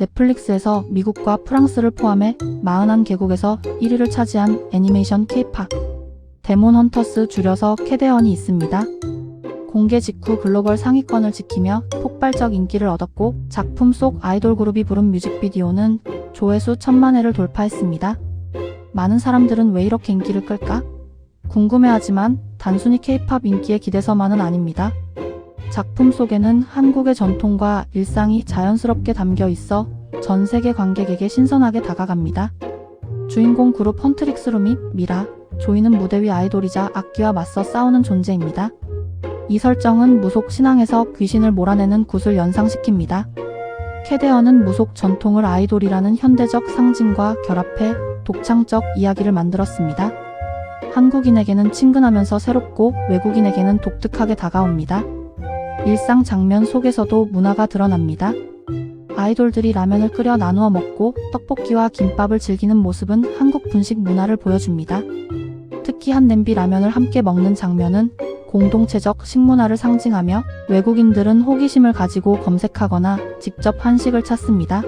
넷플릭스에서 미국과 프랑스를 포함해 41개국에서 1위를 차지한 애니메이션 K-팝 데몬 헌터스 줄여서 캐데언이 있습니다. 공개 직후 글로벌 상위권을 지키며 폭발적 인기를 얻었고 작품 속 아이돌 그룹이 부른 뮤직비디오는 조회수 천만 회를 돌파했습니다. 많은 사람들은 왜 이렇게 인기를 끌까? 궁금해하지만 단순히 K-팝 인기에 기대서만은 아닙니다. 작품 속에는 한국의 전통과 일상이 자연스럽게 담겨 있어 전 세계 관객에게 신선하게 다가갑니다. 주인공 그룹 헌트릭스루 및 미라, 조이는 무대 위 아이돌이자 악기와 맞서 싸우는 존재입니다. 이 설정은 무속 신앙에서 귀신을 몰아내는 굿을 연상시킵니다. 캐데어는 무속 전통을 아이돌이라는 현대적 상징과 결합해 독창적 이야기를 만들었습니다. 한국인에게는 친근하면서 새롭고 외국인에게는 독특하게 다가옵니다. 일상 장면 속에서도 문화가 드러납니다. 아이돌들이 라면을 끓여 나누어 먹고 떡볶이와 김밥을 즐기는 모습은 한국 분식 문화를 보여줍니다. 특히 한 냄비 라면을 함께 먹는 장면은 공동체적 식문화를 상징하며 외국인들은 호기심을 가지고 검색하거나 직접 한식을 찾습니다.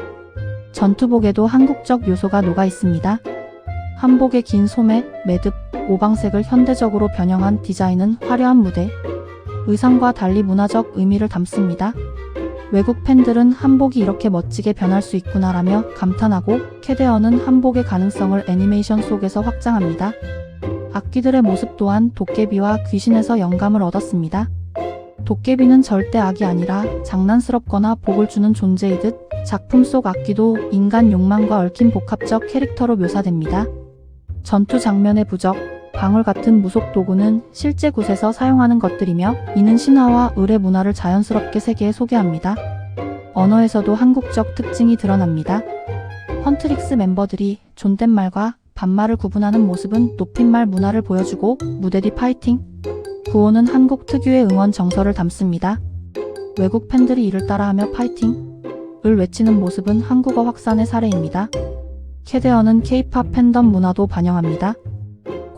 전투복에도 한국적 요소가 녹아 있습니다. 한복의 긴 소매, 매듭, 오방색을 현대적으로 변형한 디자인은 화려한 무대, 의상과 달리 문화적 의미를 담습니다. 외국 팬들은 한복이 이렇게 멋지게 변할 수 있구나라며 감탄하고 캐데어는 한복의 가능성을 애니메이션 속에서 확장합니다. 악기들의 모습 또한 도깨비와 귀신에서 영감을 얻었습니다. 도깨비는 절대 악이 아니라 장난스럽거나 복을 주는 존재이듯 작품 속 악기도 인간 욕망과 얽힌 복합적 캐릭터로 묘사됩니다. 전투 장면의 부적, 방울 같은 무속 도구는 실제 곳에서 사용하는 것들이며 이는 신화와 의뢰 문화를 자연스럽게 세계에 소개합니다. 언어에서도 한국적 특징이 드러납니다. 헌트릭스 멤버들이 존댓말과 반말을 구분하는 모습은 높임말 문화를 보여주고 무대 뒤 파이팅, 구호는 한국 특유의 응원 정서를 담습니다. 외국 팬들이 이를 따라하며 파이팅을 외치는 모습은 한국어 확산의 사례입니다. 캐데어는 K-팝 팬덤 문화도 반영합니다.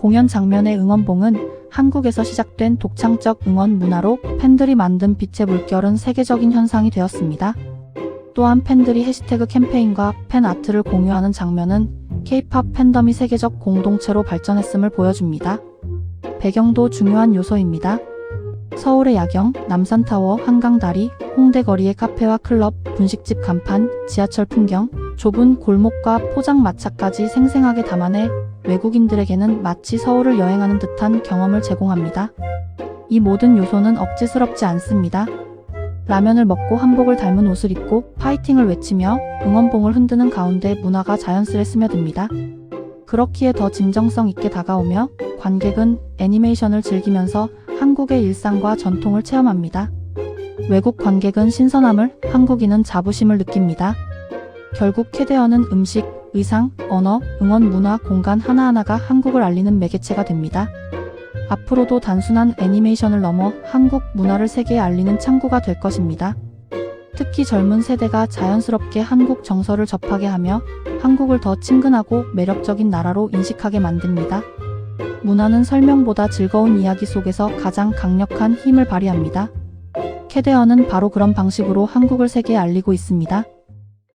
공연 장면의 응원봉은 한국에서 시작된 독창적 응원 문화로 팬들이 만든 빛의 물결은 세계적인 현상이 되었습니다. 또한 팬들이 해시태그 캠페인과 팬 아트를 공유하는 장면은 K-팝 팬덤이 세계적 공동체로 발전했음을 보여줍니다. 배경도 중요한 요소입니다. 서울의 야경, 남산타워, 한강다리, 홍대거리의 카페와 클럽, 분식집 간판, 지하철 풍경, 좁은 골목과 포장마차까지 생생하게 담아내 외국인들에게는 마치 서울을 여행하는 듯한 경험을 제공합니다. 이 모든 요소는 억지스럽지 않습니다. 라면을 먹고 한복을 닮은 옷을 입고 파이팅을 외치며 응원봉을 흔드는 가운데 문화가 자연스레 스며듭니다. 그렇기에 더 진정성 있게 다가오며 관객은 애니메이션을 즐기면서 한국의 일상과 전통을 체험합니다. 외국 관객은 신선함을, 한국인은 자부심을 느낍니다. 결국 캐데어는 음식, 의상, 언어, 응원 문화 공간 하나하나가 한국을 알리는 매개체가 됩니다. 앞으로도 단순한 애니메이션을 넘어 한국 문화를 세계에 알리는 창구가 될 것입니다. 특히 젊은 세대가 자연스럽게 한국 정서를 접하게 하며 한국을 더 친근하고 매력적인 나라로 인식하게 만듭니다. 문화는 설명보다 즐거운 이야기 속에서 가장 강력한 힘을 발휘합니다. 캐데어는 바로 그런 방식으로 한국을 세계에 알리고 있습니다.